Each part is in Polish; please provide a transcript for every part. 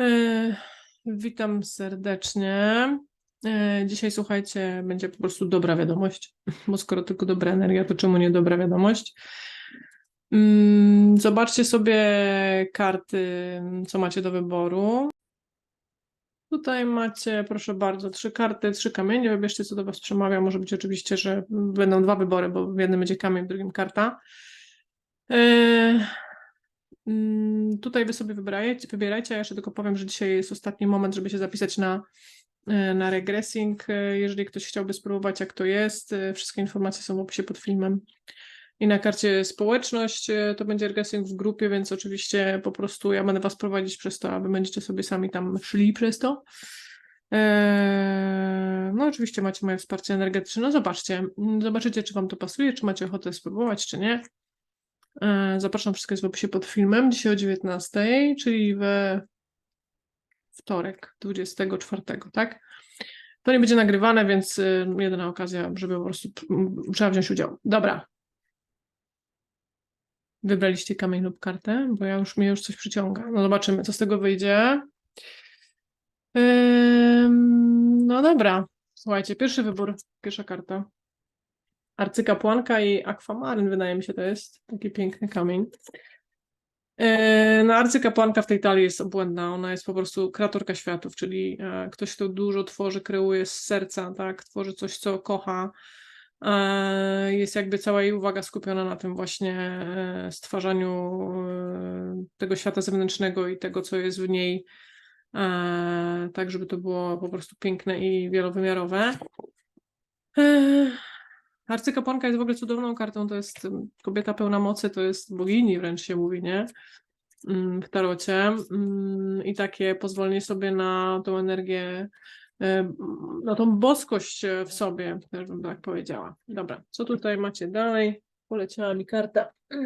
E, Witam serdecznie. E, Dzisiaj słuchajcie, będzie po prostu dobra wiadomość, bo skoro tylko dobra energia, to czemu nie dobra wiadomość? Mm, Zobaczcie sobie karty, co macie do wyboru. Tutaj macie, proszę bardzo, trzy karty, trzy kamienie. Wybierzcie, co do Was przemawia. Może być oczywiście, że będą dwa wybory, bo w jednym będzie kamień, w drugim karta. E, Tutaj wy sobie wybierajcie, wybierajcie, a jeszcze tylko powiem, że dzisiaj jest ostatni moment, żeby się zapisać na, e, na regressing. E, Jeżeli ktoś chciałby spróbować, jak to jest, e, wszystkie informacje są w opisie pod filmem. I na karcie społeczność to będzie regressing w grupie, więc oczywiście po prostu ja będę was prowadzić przez to, a wy będziecie sobie sami tam szli przez to. No, oczywiście macie moje wsparcie energetyczne. No, zobaczcie, mm, zobaczycie, czy wam to pasuje, czy macie ochotę spróbować, czy nie. E, Zapraszam, wszystko jest w opisie pod filmem. Dzisiaj o 19, czyli we wtorek, 24, tak? To nie będzie nagrywane, więc y, jedyna okazja, żeby po prostu trzeba wziąć udział. Dobra. Wybraliście kamień lub kartę, bo ja już mnie już coś przyciąga. No zobaczymy, co z tego wyjdzie. No dobra. Słuchajcie, pierwszy wybór, pierwsza karta. Arcykapłanka i akwamaryn, wydaje mi się, to jest taki piękny kamień. E, No, arcykapłanka w tej talii jest obłędna. Ona jest po prostu kreatorka światów, czyli e, ktoś, kto dużo tworzy, kreuje z serca, tak? Tworzy coś, co kocha. E, Jest jakby cała jej uwaga skupiona na tym właśnie stwarzaniu tego świata zewnętrznego i tego, co jest w niej, tak, żeby to było po prostu piękne i wielowymiarowe. E, Arcykapłanka jest w ogóle cudowną kartą, to jest ym, kobieta pełna mocy, to jest bogini wręcz się mówi, nie? Ym, W tarocie. Ym, I takie pozwolenie sobie na tą energię, ym, na tą boskość e, w sobie, też bym tak powiedziała. Dobra, co tutaj macie dalej? Poleciała mi karta.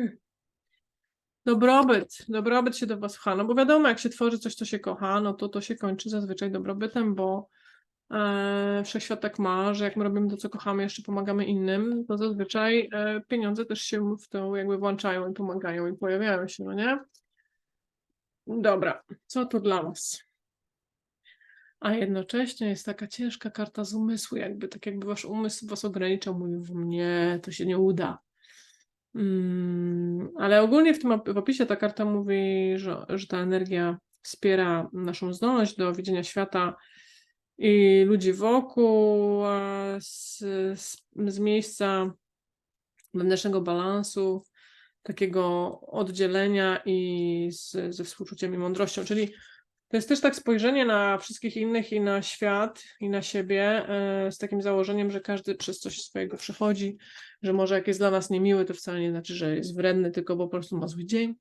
Dobrobyt, dobrobyt się do Was pcha, no bo wiadomo, jak się tworzy coś, co się kocha, no to to się kończy zazwyczaj dobrobytem, bo e, wszechświat tak ma, że jak my robimy to, co kochamy, jeszcze pomagamy innym, to zazwyczaj e, pieniądze też się w to jakby włączają i pomagają i pojawiają się, no nie? Dobra, co to dla Was? A jednocześnie jest taka ciężka karta z umysłu, jakby tak jakby Wasz umysł Was ograniczał, mówił, nie, to się nie uda. Mm, ale ogólnie w tym w opisie ta karta mówi, że, że ta energia wspiera naszą zdolność do widzenia świata i ludzi wokół z, z, z miejsca wewnętrznego balansu, takiego oddzielenia i z, ze współczuciem i mądrością. Czyli to jest też tak spojrzenie na wszystkich innych i na świat i na siebie e, z takim założeniem, że każdy przez coś swojego przechodzi, że może jak jest dla nas niemiły, to wcale nie znaczy, że jest wredny, tylko po prostu ma zły dzień.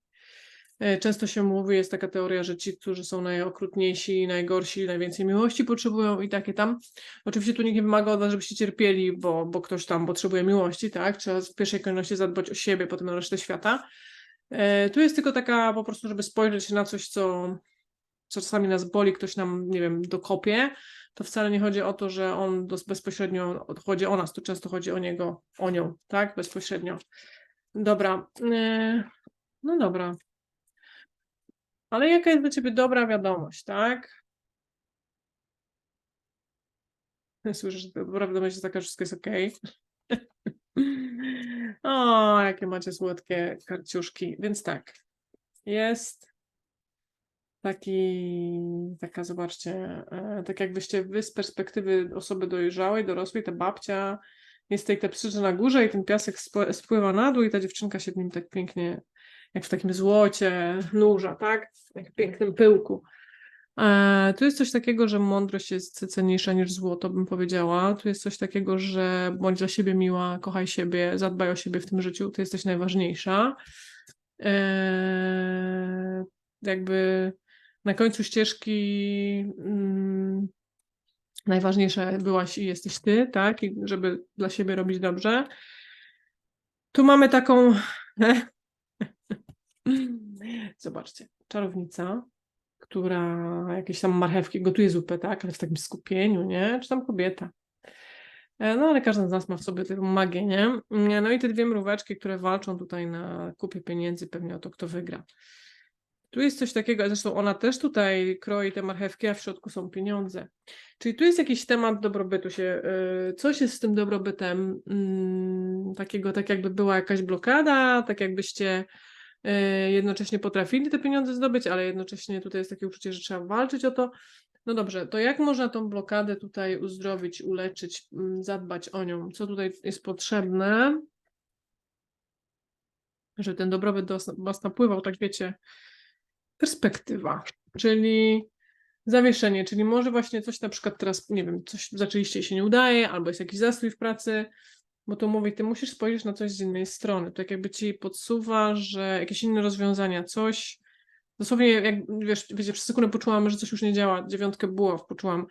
E, Często się mówi, jest taka teoria, że ci, którzy są najokrutniejsi, najgorsi, najwięcej miłości potrzebują i takie tam. Oczywiście tu nikt nie wymaga od was, żebyście cierpieli, bo, bo ktoś tam potrzebuje miłości, tak? Trzeba w pierwszej kolejności zadbać o siebie, potem na resztę świata. E, Tu jest tylko taka po prostu, żeby spojrzeć na coś, co, co czasami nas boli, ktoś nam, nie wiem, dokopie, to wcale nie chodzi o to, że on bezpośrednio chodzi o nas, to często chodzi o niego, o nią, tak? Bezpośrednio. Dobra. e, No dobra. Ale jaka jest dla ciebie dobra wiadomość, tak? Słyszę, że dobra wiadomość jest taka, że wszystko jest okej. O, jakie macie słodkie karciuszki. Więc tak, jest taki, taka, zobaczcie, e, tak jakbyście wy z perspektywy osoby dojrzałej, dorosłej, ta babcia, jest tej te psycze na górze i ten piasek sp- spływa na dół i ta dziewczynka się nim tak pięknie, jak w takim złocie, nurza, tak? Jak w pięknym pyłku. E, Tu jest coś takiego, że mądrość jest cenniejsza niż złoto, bym powiedziała. Tu jest coś takiego, że bądź dla siebie miła, kochaj siebie, zadbaj o siebie w tym życiu, ty jesteś najważniejsza. E, Jakby na końcu ścieżki mm, najważniejsza byłaś i jesteś ty, tak? I żeby dla siebie robić dobrze. Tu mamy taką. Zobaczcie, czarownica, która jakieś tam marchewki gotuje zupę, tak? Ale w takim skupieniu, nie? Czy tam kobieta. E, No, ale każdy z nas ma w sobie tę magię, nie? Nie, No i te dwie mróweczki, które walczą tutaj na kupie pieniędzy, pewnie o to, kto wygra. Tu jest coś takiego, zresztą ona też tutaj kroi te marchewki, a w środku są pieniądze. Czyli tu jest jakiś temat dobrobytu się, y, coś jest z tym dobrobytem mm, takiego, tak jakby była jakaś blokada, tak jakbyście jednocześnie potrafili te pieniądze zdobyć, ale jednocześnie tutaj jest takie uczucie, że trzeba walczyć o to. No dobrze, to jak można tą blokadę tutaj uzdrowić, uleczyć, mm, zadbać o nią? Co tutaj jest potrzebne, żeby ten dobrobyt do was napływał, tak wiecie, perspektywa, czyli zawieszenie, czyli może właśnie coś na przykład teraz, nie wiem, coś zaczęliście i się nie udaje, albo jest jakiś zastój w pracy, bo to mówi, ty musisz spojrzeć na coś z innej strony, tak jakby ci podsuwa, że jakieś inne rozwiązania, coś, dosłownie jak, wiesz, wiecie, przez sekundę poczułam, że coś już nie działa, dziewiątkę było, poczułam,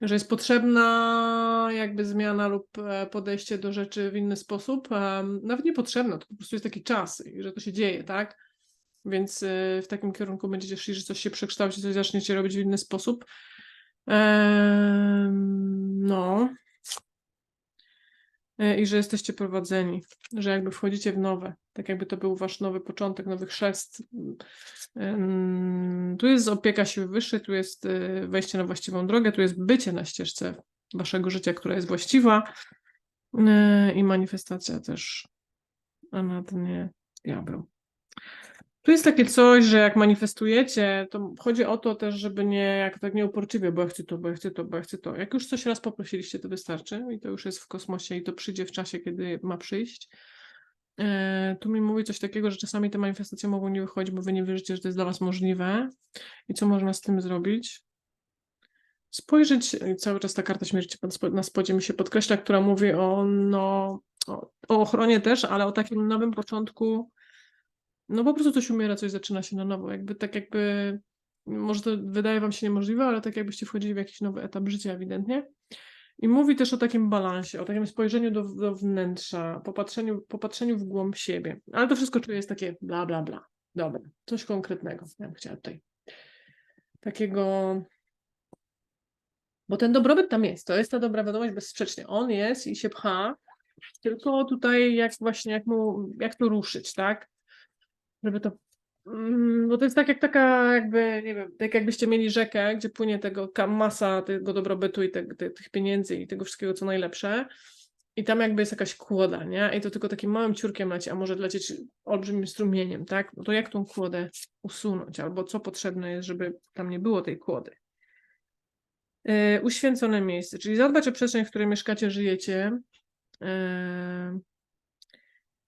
że jest potrzebna jakby zmiana lub e, podejście do rzeczy w inny sposób, nawet niepotrzebna, to po prostu jest taki czas i że to się dzieje, tak? Więc y, w takim kierunku będziecie szli, że coś się przekształci, coś zaczniecie robić w inny sposób. No. E, I że jesteście prowadzeni, że jakby wchodzicie w nowe, tak jakby to był wasz nowy początek, nowy chrzest. Em, Tu jest opieka siły wyższej, tu jest y, wejście na właściwą drogę, tu jest bycie na ścieżce waszego życia, która jest właściwa e, i manifestacja też, a na dnie diabeł. Tu jest takie coś, że jak manifestujecie, to chodzi o to też, żeby nie, jak tak nieuporczywie, bo ja chcę to, bo ja chcę to, bo ja chcę to. Jak już coś raz poprosiliście, to wystarczy i to już jest w kosmosie i to przyjdzie w czasie, kiedy ma przyjść. E, tu mi mówi coś takiego, że czasami te manifestacje mogą nie wychodzić, bo wy nie wierzycie, że to jest dla was możliwe. I co można z tym zrobić? Spojrzeć, cały czas ta karta śmierci na spodzie mi się podkreśla, która mówi o, no, o, o ochronie też, ale o takim nowym początku no po prostu coś umiera, coś zaczyna się na nowo. Jakby tak jakby, może to wydaje wam się niemożliwe, ale tak jakbyście wchodzili w jakiś nowy etap życia ewidentnie. I mówi też o takim balansie, o takim spojrzeniu do, do wnętrza, popatrzeniu, popatrzeniu w głąb siebie. Ale to wszystko czuję jest takie bla, bla, bla. Dobra, coś konkretnego. Ja bym chciała tutaj takiego... Bo ten dobrobyt tam jest, to jest ta dobra wiadomość bezsprzecznie. On jest i się pcha, tylko tutaj jak właśnie, jak, mu, jak to ruszyć, tak? Żeby to. Mm, Bo to jest tak jak taka, jakby, nie wiem, tak jakbyście mieli rzekę, gdzie płynie tego masa tego dobrobytu i te, te, tych pieniędzy i tego wszystkiego, co najlepsze. I tam jakby jest jakaś kłoda, nie? I to tylko takim małym ciurkiem leci, a może lecieć olbrzymim strumieniem, tak? No to jak tą kłodę usunąć? Albo co potrzebne jest, żeby tam nie było tej kłody? Yy, uświęcone miejsce, czyli zadbać o przestrzeń, w której mieszkacie, żyjecie. Yy,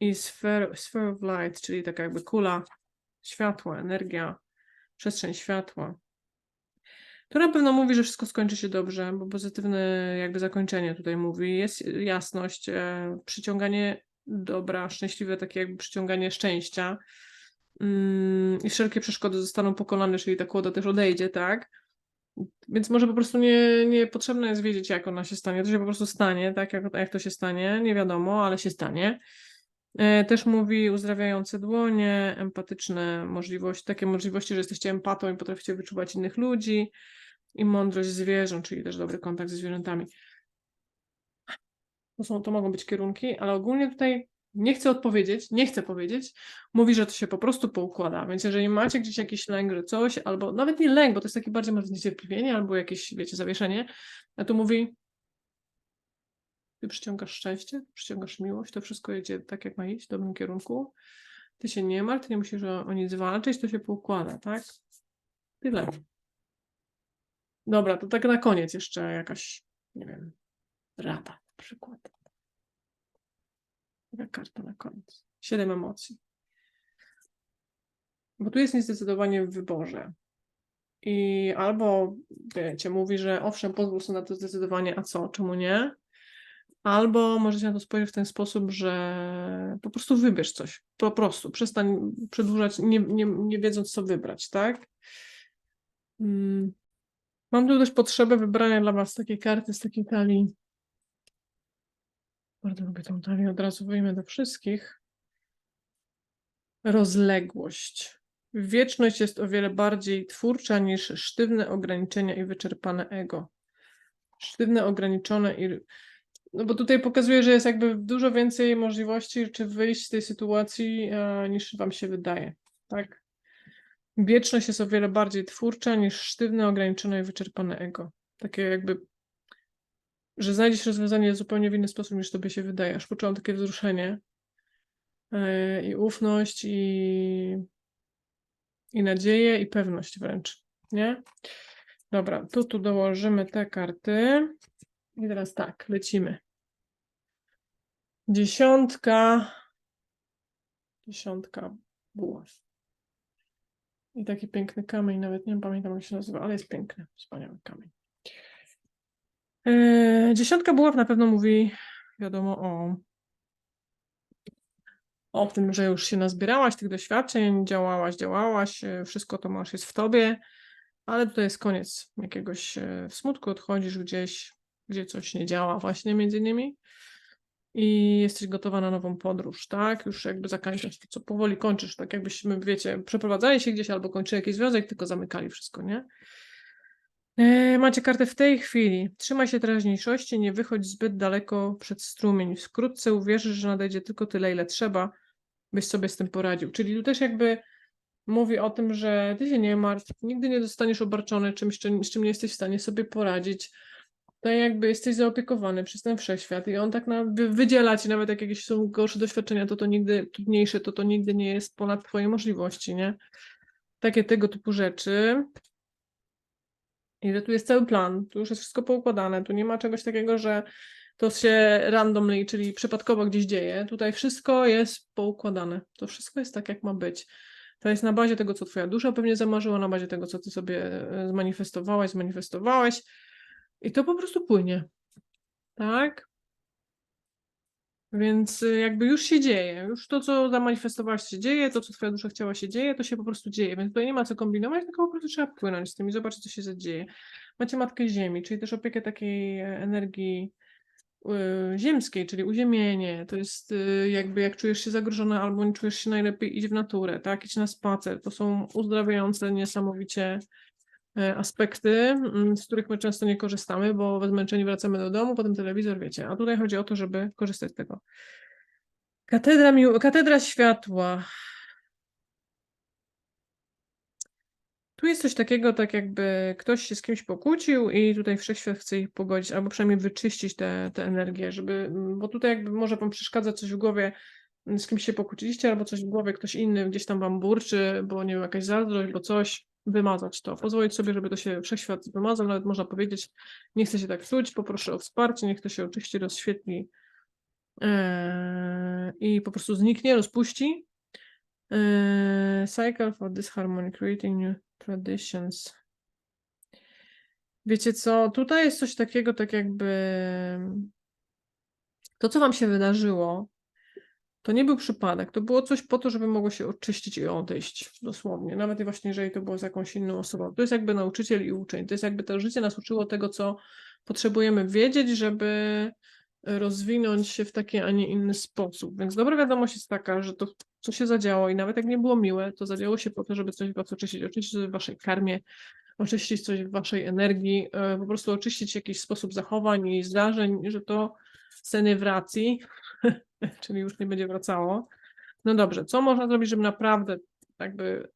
i sphere, sphere of light, czyli taka jakby kula światła, energia, przestrzeń światła. To na pewno mówi, że wszystko skończy się dobrze, bo pozytywne jakby zakończenie tutaj mówi. Jest jasność, e, przyciąganie dobra, szczęśliwe takie jakby przyciąganie szczęścia mm, i wszelkie przeszkody zostaną pokonane, czyli ta kłoda też odejdzie, tak? Więc może po prostu nie, nie potrzebne jest wiedzieć, jak ona się stanie. To się po prostu stanie, tak jak, jak to się stanie, nie wiadomo, ale się stanie. E, Też mówi uzdrawiające dłonie, empatyczne możliwości, takie możliwości, że jesteście empatą i potraficie wyczuwać innych ludzi i mądrość zwierząt, czyli też dobry kontakt ze zwierzętami. To, są, to mogą być kierunki, ale ogólnie tutaj nie chcę odpowiedzieć, nie chcę powiedzieć, mówi, że to się po prostu poukłada, więc jeżeli macie gdzieś jakiś lęk, że coś, albo nawet nie lęk, bo to jest taki bardziej może zniecierpliwienie, albo jakieś, wiecie, zawieszenie, a tu mówi, ty przyciągasz szczęście, przyciągasz miłość, to wszystko jedzie tak, jak ma iść, w dobrym kierunku. Ty się nie martw, nie musisz o nic walczyć, to się poukłada, tak? Tyle. Dobra, to tak na koniec jeszcze jakaś, nie wiem, rada na przykład. Taka karta na koniec. Siedem emocji. Bo tu jest niezdecydowanie w wyborze. I albo, wiecie, mówi, że owszem, pozwól sobie na to zdecydowanie, a co, czemu nie? Albo możecie na to spojrzeć w ten sposób, że po prostu wybierz coś. Po prostu. Przestań przedłużać, nie, nie, nie wiedząc, co wybrać, tak? Mm. Mam tu też potrzebę wybrania dla Was takiej karty z takiej talii. Bardzo lubię tą talię, od razu wyjmę do wszystkich. Rozległość. Wieczność jest o wiele bardziej twórcza niż sztywne ograniczenia i wyczerpane ego. Sztywne, ograniczone i no bo tutaj pokazuje, że jest jakby dużo więcej możliwości, czy wyjść z tej sytuacji, e, niż wam się wydaje, tak? Wieczność jest o wiele bardziej twórcza niż sztywne, ograniczone i wyczerpane ego. Takie jakby, że znajdziesz rozwiązanie zupełnie w inny sposób niż tobie się wydaje. Aż poczułam takie wzruszenie yy, i ufność i, i nadzieję i pewność wręcz, nie? Dobra, tu, tu dołożymy te karty i teraz tak, lecimy. Dziesiątka, dziesiątka buław. I taki piękny kamień, nawet nie pamiętam jak się nazywa, ale jest piękny, wspaniały kamień. Yy, dziesiątka buław na pewno mówi, wiadomo, o, o tym, że już się nazbierałaś tych doświadczeń, działałaś, działałaś, yy, wszystko to masz jest w tobie, ale tutaj jest koniec jakiegoś yy, smutku, odchodzisz gdzieś, gdzie coś nie działa właśnie między innymi i jesteś gotowa na nową podróż, tak? Już jakby zakończysz to, co powoli kończysz, tak jakbyśmy, wiecie, przeprowadzali się gdzieś albo kończyli jakiś związek, tylko zamykali wszystko, nie? E, Macie kartę w tej chwili. Trzymaj się teraźniejszości, nie wychodź zbyt daleko przed strumień. Wkrótce uwierzysz, że nadejdzie tylko tyle, ile trzeba, byś sobie z tym poradził. Czyli tu też jakby mówi o tym, że ty się nie martw, nigdy nie zostaniesz obarczony czymś, czym- z czym nie jesteś w stanie sobie poradzić. Tak jakby jesteś zaopiekowany przez ten wszechświat i on tak na, wy- wydziela ci, nawet jak jakieś są gorsze doświadczenia, to to nigdy, trudniejsze, to to nigdy nie jest ponad twoje możliwości, nie? Takie tego typu rzeczy. I że tu jest cały plan, tu już jest wszystko poukładane, tu nie ma czegoś takiego, że to się randomly, czyli przypadkowo gdzieś dzieje. Tutaj wszystko jest poukładane. To wszystko jest tak, jak ma być. To jest na bazie tego, co twoja dusza pewnie zamarzyła, na bazie tego, co ty sobie e, zmanifestowałaś, zmanifestowałeś. I to po prostu płynie. Tak? Więc y, jakby już się dzieje, już to, co zamanifestowałaś się dzieje, to, co twoja dusza chciała się dzieje, to się po prostu dzieje, więc tutaj nie ma co kombinować, tylko po prostu trzeba płynąć z tym i zobaczyć, co się zadzieje. Macie Matkę Ziemi, czyli też opiekę takiej e, energii y, ziemskiej, czyli uziemienie, to jest y, jakby jak czujesz się zagrożona albo nie czujesz się najlepiej, idź w naturę, tak, idź na spacer, to są uzdrawiające niesamowicie aspekty, mm, z których my często nie korzystamy, bo zmęczeni wracamy do domu, potem telewizor, wiecie, a tutaj chodzi o to, żeby korzystać z tego. Katedra, mił- Katedra Światła. Tu jest coś takiego, tak jakby ktoś się z kimś pokłócił i tutaj wszechświat chce ich pogodzić, albo przynajmniej wyczyścić tę energię, żeby, mm, bo tutaj jakby może wam przeszkadzać coś w głowie, mm, z kimś się pokłóciliście, albo coś w głowie ktoś inny gdzieś tam wam burczy, bo nie wiem, jakaś zazdrość, bo coś, wymazać to, pozwolić sobie, żeby to się wszechświat wymazał, nawet można powiedzieć, nie chcę się tak czuć, poproszę o wsparcie, niech to się oczywiście rozświetli Eee, i po prostu zniknie, rozpuści. Eee, cycle for disharmony, creating new traditions. Wiecie co, tutaj jest coś takiego, tak jakby to, co wam się wydarzyło, to nie był przypadek, to było coś po to, żeby mogło się oczyścić i odejść, dosłownie, nawet właśnie jeżeli to było z jakąś inną osobą. To jest jakby nauczyciel i uczeń, to jest jakby to życie nas uczyło tego, co potrzebujemy wiedzieć, żeby rozwinąć się w taki, a nie inny sposób. Więc dobra wiadomość jest taka, że to, co się zadziało i nawet jak nie było miłe, to zadziało się po to, żeby coś w was oczyścić, oczyścić w waszej karmie, oczyścić coś w waszej energii, e, po prostu oczyścić jakiś sposób zachowań i zdarzeń, że to sceny wracji, czyli już nie będzie wracało. No dobrze, co można zrobić, żeby naprawdę jakby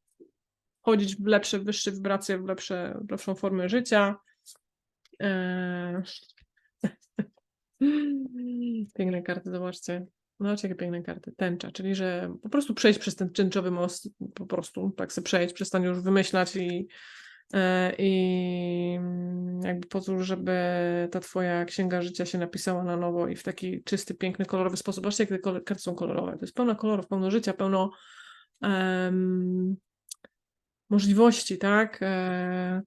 wchodzić w lepsze, wyższe wibracje, w, lepsze, w lepszą formę życia? Eee... Piękne karty, zobaczcie. Zobaczcie, jakie piękne karty. Tęcza, czyli że po prostu przejść przez ten tęczowy most, po prostu tak sobie przejść, przestań już wymyślać i, i mm, jakby pozwól, żeby ta twoja księga życia się napisała na nowo i w taki czysty, piękny, kolorowy sposób. Zobaczcie, jak te karty są kolorowe. To jest pełno kolorów, pełno życia, pełno em, możliwości, tak? E,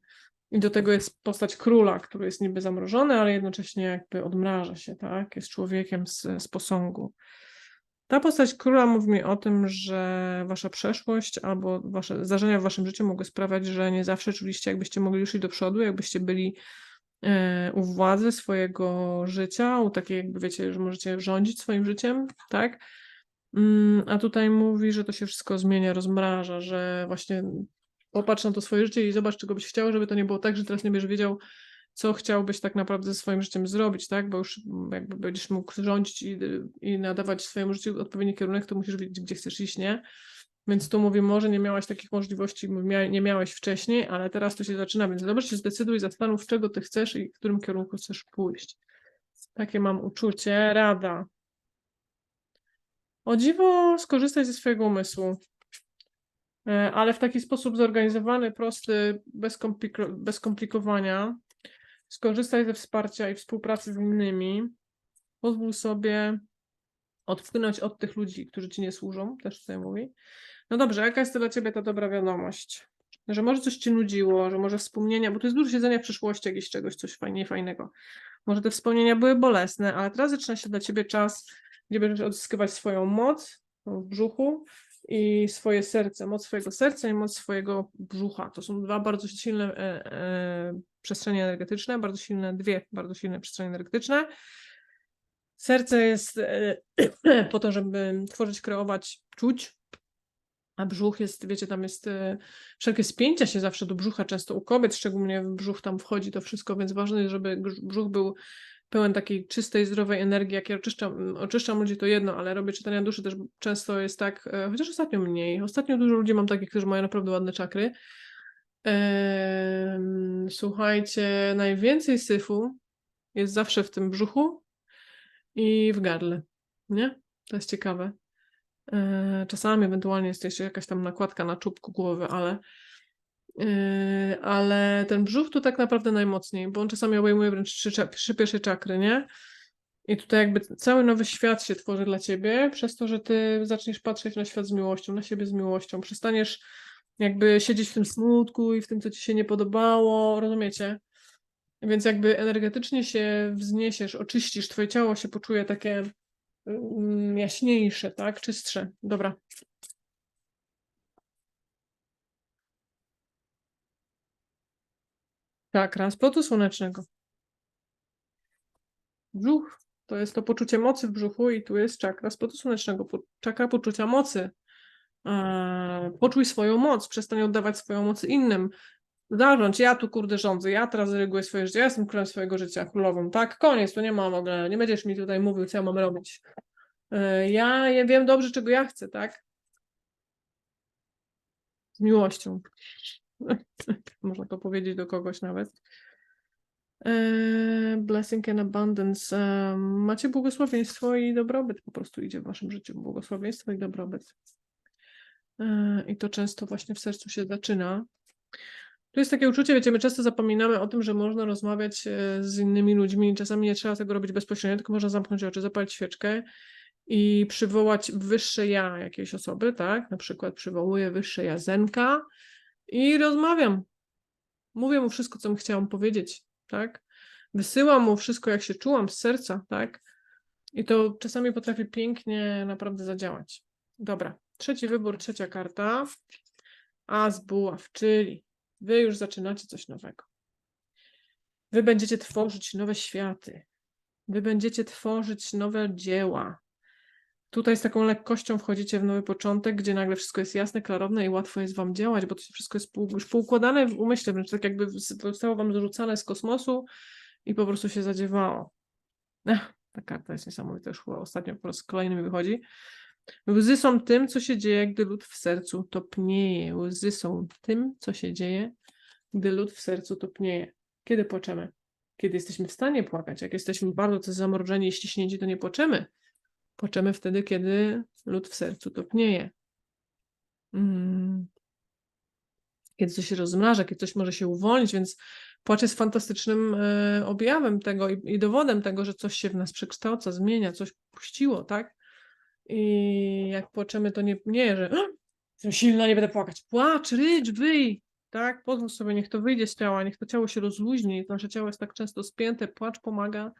i do tego jest postać króla, który jest niby zamrożony, ale jednocześnie jakby odmraża się, tak? Jest człowiekiem z, z posągu. Ta postać króla mówi mi o tym, że wasza przeszłość albo wasze zdarzenia w waszym życiu mogły sprawiać, że nie zawsze czuliście, jakbyście mogli ruszyć do przodu, jakbyście byli e, u władzy swojego życia, u takiej jakby wiecie, że możecie rządzić swoim życiem, tak? Mm, A tutaj mówi, że to się wszystko zmienia, rozmraża, że właśnie popatrz na to swoje życie i zobacz, czego byś chciał, żeby to nie było tak, że teraz nie będziesz wiedział, co chciałbyś tak naprawdę ze swoim życiem zrobić, tak? Bo już jakby będziesz mógł rządzić i, i nadawać swojemu życiu odpowiedni kierunek, to musisz wiedzieć, gdzie chcesz iść, nie? Więc tu mówi, może nie miałaś takich możliwości, nie miałeś wcześniej, ale teraz to się zaczyna, więc dobrze się zdecyduj, zastanów, czego ty chcesz i w którym kierunku chcesz pójść. Takie mam uczucie. Rada. O dziwo, skorzystaj ze swojego umysłu. E, ale w taki sposób zorganizowany, prosty, bez, kompliko bez skomplikowania. Skorzystaj ze wsparcia i współpracy z innymi. Pozwól sobie odpłynąć od tych ludzi, którzy ci nie służą, też tutaj mówi. No dobrze, jaka jest to dla ciebie ta dobra wiadomość? Że może coś ci nudziło, że może wspomnienia, bo to jest dużo siedzenia w przyszłości jakiegoś czegoś, coś fajnie, fajnego. Może te wspomnienia były bolesne, ale teraz zaczyna się dla ciebie czas, gdzie będziesz odzyskiwać swoją moc w brzuchu i swoje serce, moc swojego serca i moc swojego brzucha. To są dwa bardzo silne e, e, przestrzenie energetyczne, bardzo silne, dwie bardzo silne przestrzenie energetyczne. Serce jest e, po to, żeby tworzyć, kreować, czuć, a brzuch jest, wiecie, tam jest e, wszelkie spięcia się zawsze do brzucha, często u kobiet, szczególnie w brzuch tam wchodzi to wszystko, więc ważne jest, żeby brzuch był pełen takiej czystej, zdrowej energii. Jak ja oczyszczam, oczyszczam ludzi, to jedno, ale robię czytania duszy też często jest tak, e, chociaż ostatnio mniej. Ostatnio dużo ludzi mam takich, którzy mają naprawdę ładne czakry. Słuchajcie, najwięcej syfu jest zawsze w tym brzuchu i w gardle, nie? To jest ciekawe. E, Czasami ewentualnie jest jeszcze jakaś tam nakładka na czubku głowy, ale, e, ale ten brzuch tu tak naprawdę najmocniej, bo on czasami obejmuje wręcz trzy, trzy pierwsze czakry, nie? I tutaj jakby cały nowy świat się tworzy dla ciebie, przez to, że ty zaczniesz patrzeć na świat z miłością, na siebie z miłością. Przestaniesz jakby siedzieć w tym smutku i w tym, co ci się nie podobało, rozumiecie? Więc jakby energetycznie się wzniesiesz, oczyścisz, twoje ciało się poczuje takie mm, jaśniejsze, tak? Czystsze. Dobra. Czakra spotu słonecznego. Brzuch to jest to poczucie mocy w brzuchu i tu jest czakra spotu słonecznego, czakra poczucia mocy. Eee, Poczuj swoją moc, przestań oddawać swoją moc innym. Zarządź, ja tu kurde rządzę, ja teraz reguję swoje życie, ja jestem królem swojego życia, królową, tak? Koniec, tu nie ma w ogóle, nie będziesz mi tutaj mówił, co ja mam robić. Eee, Ja, ja wiem dobrze, czego ja chcę, tak? Z miłością. Można to powiedzieć do kogoś nawet. Eee, Blessing and abundance. Macie błogosławieństwo i dobrobyt po prostu idzie w waszym życiu. Błogosławieństwo i dobrobyt. I to często właśnie w sercu się zaczyna. Tu jest takie uczucie, wiecie, my często zapominamy o tym, że można rozmawiać e, z innymi ludźmi. Czasami nie trzeba tego robić bezpośrednio, tylko można zamknąć oczy, zapalić świeczkę i przywołać wyższe ja jakiejś osoby, tak? Na przykład przywołuję wyższe ja Zenka i rozmawiam. Mówię mu wszystko, co chciałam powiedzieć, tak? Wysyłam mu wszystko, jak się czułam z serca, tak? I to czasami potrafi pięknie naprawdę zadziałać. Dobra, trzeci wybór, trzecia karta. As buław, czyli wy już zaczynacie coś nowego. Wy będziecie tworzyć nowe światy. Wy będziecie tworzyć nowe dzieła. Tutaj z taką lekkością wchodzicie w nowy początek, gdzie nagle wszystko jest jasne, klarowne i łatwo jest wam działać, bo to wszystko jest już poukładane w umyśle, wręcz tak jakby zostało wam zarzucane z kosmosu i po prostu się zadziewało. Ta karta jest niesamowita, już ostatnio po raz kolejny mi wychodzi. Łzy są tym, co się dzieje, gdy lód w sercu topnieje. Łzy są tym, co się dzieje, gdy lód w sercu topnieje. Kiedy płaczemy? Kiedy jesteśmy w stanie płakać. Jak jesteśmy bardzo to zamrożeni i ściśnięci, to nie płaczemy. Płaczemy wtedy, kiedy lód w sercu topnieje. Mm. Kiedy coś się rozmraża, kiedy coś może się uwolnić, więc płacz jest fantastycznym e, objawem tego i, i dowodem tego, że coś się w nas przekształca, zmienia, coś puściło, tak? I jak płaczemy, to nie, nie że "Ah, jestem silna, nie będę płakać. Płacz, rycz, wyj, tak? Pozwól sobie, niech to wyjdzie z ciała, niech to ciało się rozluźni. Nasze ciało jest tak często spięte. Płacz pomaga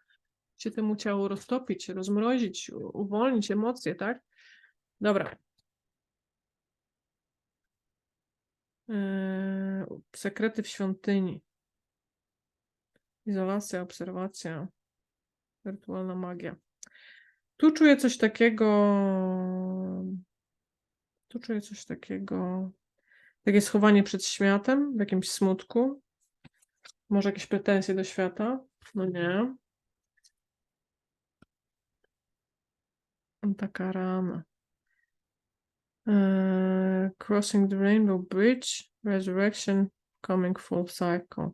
się temu ciału roztopić, rozmrozić, uwolnić emocje, tak? Dobra. Eee, sekrety w świątyni. Izolacja, obserwacja, wirtualna magia. Tu czuję coś takiego. Tu czuję coś takiego. Takie schowanie przed światem, w jakimś smutku. Może jakieś pretensje do świata? No nie. Taka rana. E, crossing the Rainbow Bridge, Resurrection, Coming Full Cycle.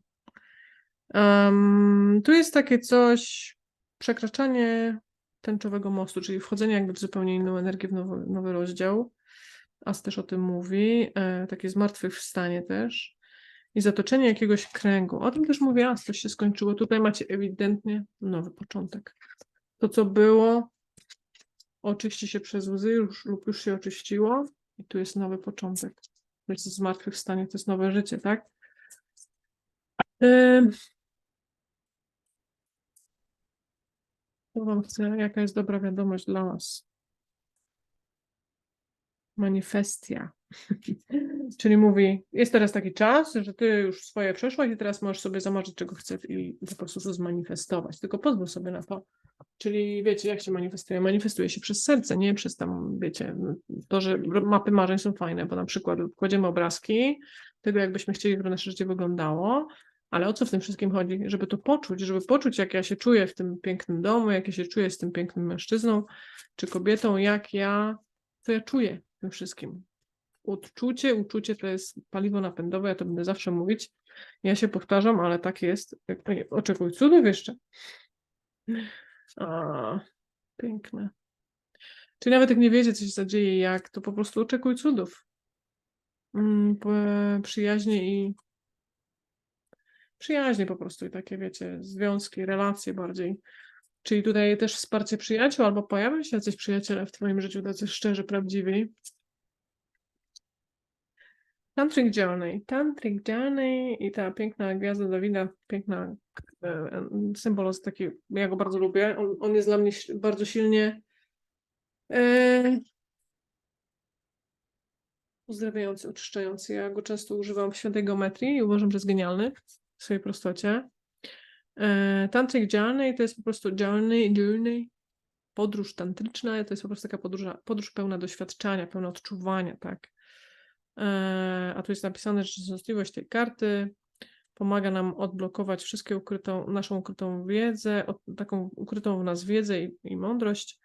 Em, tu jest takie coś, przekraczanie tęczowego mostu, czyli wchodzenie jakby w zupełnie inną energię, w nowy, nowy rozdział. As też o tym mówi, e, takie zmartwychwstanie też i zatoczenie jakiegoś kręgu. O tym też mówi As, coś się skończyło. Tutaj macie ewidentnie nowy początek. To, co było, oczyści się przez łzy już, lub już się oczyściło i tu jest nowy początek. To jest zmartwychwstanie, to jest nowe życie, tak? Ym. To wam chcę, jaka jest dobra wiadomość dla was. Manifestia. Czyli mówi, jest teraz taki czas, że ty już swoje przeszłaś i teraz możesz sobie zamarzyć, czego chcesz i po prostu to zmanifestować. Tylko pozwól sobie na to. Czyli wiecie, jak się manifestuje? Manifestuje się przez serce, nie przez tam, wiecie, to, że mapy marzeń są fajne, bo na przykład kładziemy obrazki tego, jakbyśmy chcieli, żeby nasze życie wyglądało, ale o co w tym wszystkim chodzi? Żeby to poczuć, żeby poczuć, jak ja się czuję w tym pięknym domu, jak ja się czuję z tym pięknym mężczyzną czy kobietą, jak ja, co ja czuję w tym wszystkim. Odczucie, uczucie to jest paliwo napędowe, ja to będę zawsze mówić. Ja się powtarzam, ale tak jest. Oczekuj cudów jeszcze. A, piękne. Czyli nawet jak nie wiecie, co się zadzieje, jak, to po prostu oczekuj cudów. Mm, Przyjaźnie i przyjaźnie po prostu i takie, wiecie, związki, relacje bardziej. Czyli tutaj też wsparcie przyjaciół, albo pojawią się jacyś przyjaciele w twoim życiu, tacy szczerzy, prawdziwi. Tantric Journey. Tantric Journey i ta piękna gwiazda Dawida, piękna e, symbol jest taki, ja go bardzo lubię. On, on jest dla mnie bardzo silnie e, uzdrawiający, oczyszczający. Ja go często używam w świętej geometrii i uważam, że jest genialny swojej prostocie. E, Tantric Journey to jest po prostu journey, journey, podróż tantryczna, to jest po prostu taka podróż, podróż pełna doświadczenia, pełna odczuwania, tak. E, A tu jest napisane, że częstotliwość tej karty pomaga nam odblokować wszystkie ukrytą, naszą ukrytą wiedzę, taką ukrytą w nas wiedzę i, i mądrość,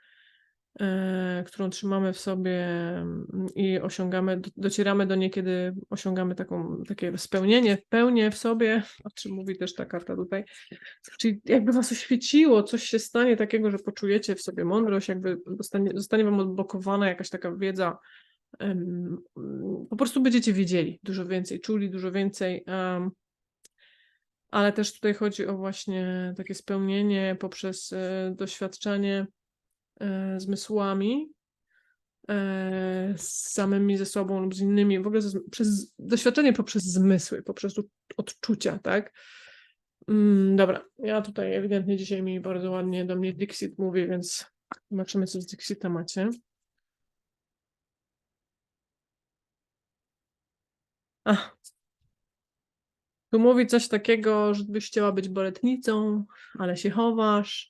którą trzymamy w sobie mm, i osiągamy, do- docieramy do niej, kiedy osiągamy taką, takie spełnienie, pełnię w sobie, o czym mówi też ta karta tutaj. Czyli jakby was oświeciło, coś się stanie takiego, że poczujecie w sobie mądrość, jakby zostanie, zostanie wam odblokowana jakaś taka wiedza, po prostu będziecie wiedzieli dużo więcej, czuli dużo więcej. ale też tutaj chodzi o właśnie takie spełnienie poprzez e, doświadczanie e, zmysłami, e, z samymi ze sobą lub z innymi, w ogóle ze, przez doświadczenie poprzez zmysły, poprzez odczucia, tak? Mm, dobra, ja tutaj ewidentnie dzisiaj mi bardzo ładnie do mnie Dixit mówi, więc zobaczymy, co z Dixita macie. Tu mówi coś takiego, że byś chciała być baletnicą, ale się chowasz,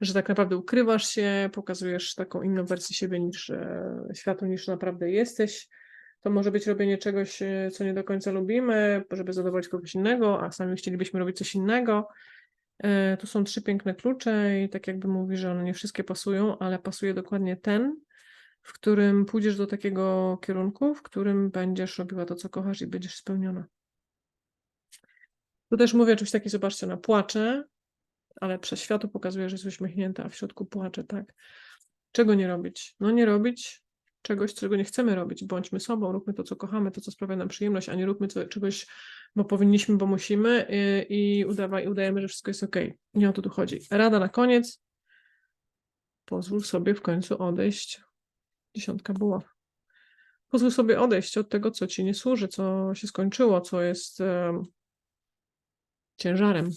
że tak naprawdę ukrywasz się, pokazujesz taką inną wersję siebie niż e, światu, niż naprawdę jesteś. To może być robienie czegoś, e, co nie do końca lubimy, żeby zadowolić kogoś innego, a sami chcielibyśmy robić coś innego. E, Tu są trzy piękne klucze i tak jakby mówi, że one nie wszystkie pasują, ale pasuje dokładnie ten, w którym pójdziesz do takiego kierunku, w którym będziesz robiła to, co kochasz i będziesz spełniona. Tu też mówię czymś takim, zobaczcie, ona płacze, ale przez światło pokazuje, że jest uśmiechnięta, a w środku płacze, tak. Czego nie robić? No nie robić czegoś, czego nie chcemy robić. Bądźmy sobą, róbmy to, co kochamy, to, co sprawia nam przyjemność, a nie róbmy co, czegoś, bo powinniśmy, bo musimy yy, i udawaj, udajemy, że wszystko jest ok. Nie o to tu chodzi. Rada na koniec. Pozwól sobie w końcu odejść. Dziesiątka buław. Pozwól sobie odejść od tego, co ci nie służy, co się skończyło, co jest em, ciężarem.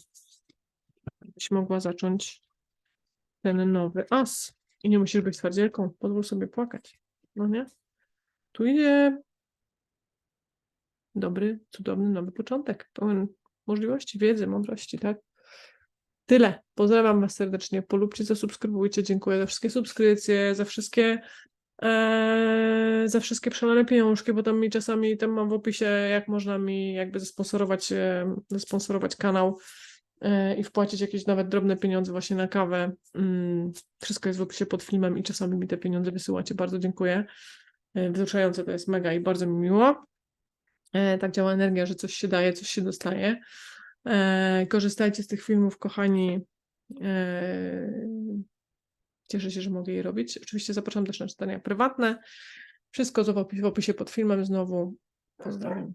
Byś mogła zacząć ten nowy as. I nie musisz być twardzielką, pozwól sobie płakać. No nie? Tu idzie dobry, cudowny nowy początek, pełen możliwości, wiedzy, mądrości, tak? Tyle. Pozdrawiam Was serdecznie. Polubcie, zasubskrybujcie. Dziękuję za wszystkie subskrypcje, za wszystkie Eee, za wszystkie przelane pieniążki, bo tam mi czasami tam mam w opisie, jak można mi jakby zasponsorować, e, zasponsorować kanał i wpłacić jakieś nawet drobne pieniądze właśnie na kawę. Mm, Wszystko jest w opisie pod filmem i czasami mi te pieniądze wysyłacie. Bardzo dziękuję. e, wzruszające, to jest mega i bardzo mi miło. E, Tak działa energia, że coś się daje, coś się dostaje. E, Korzystajcie z tych filmów, kochani. E, Cieszę się, że mogę je robić. Oczywiście zapraszam też na czytania prywatne. Wszystko w opisie pod filmem znowu. Pozdrawiam.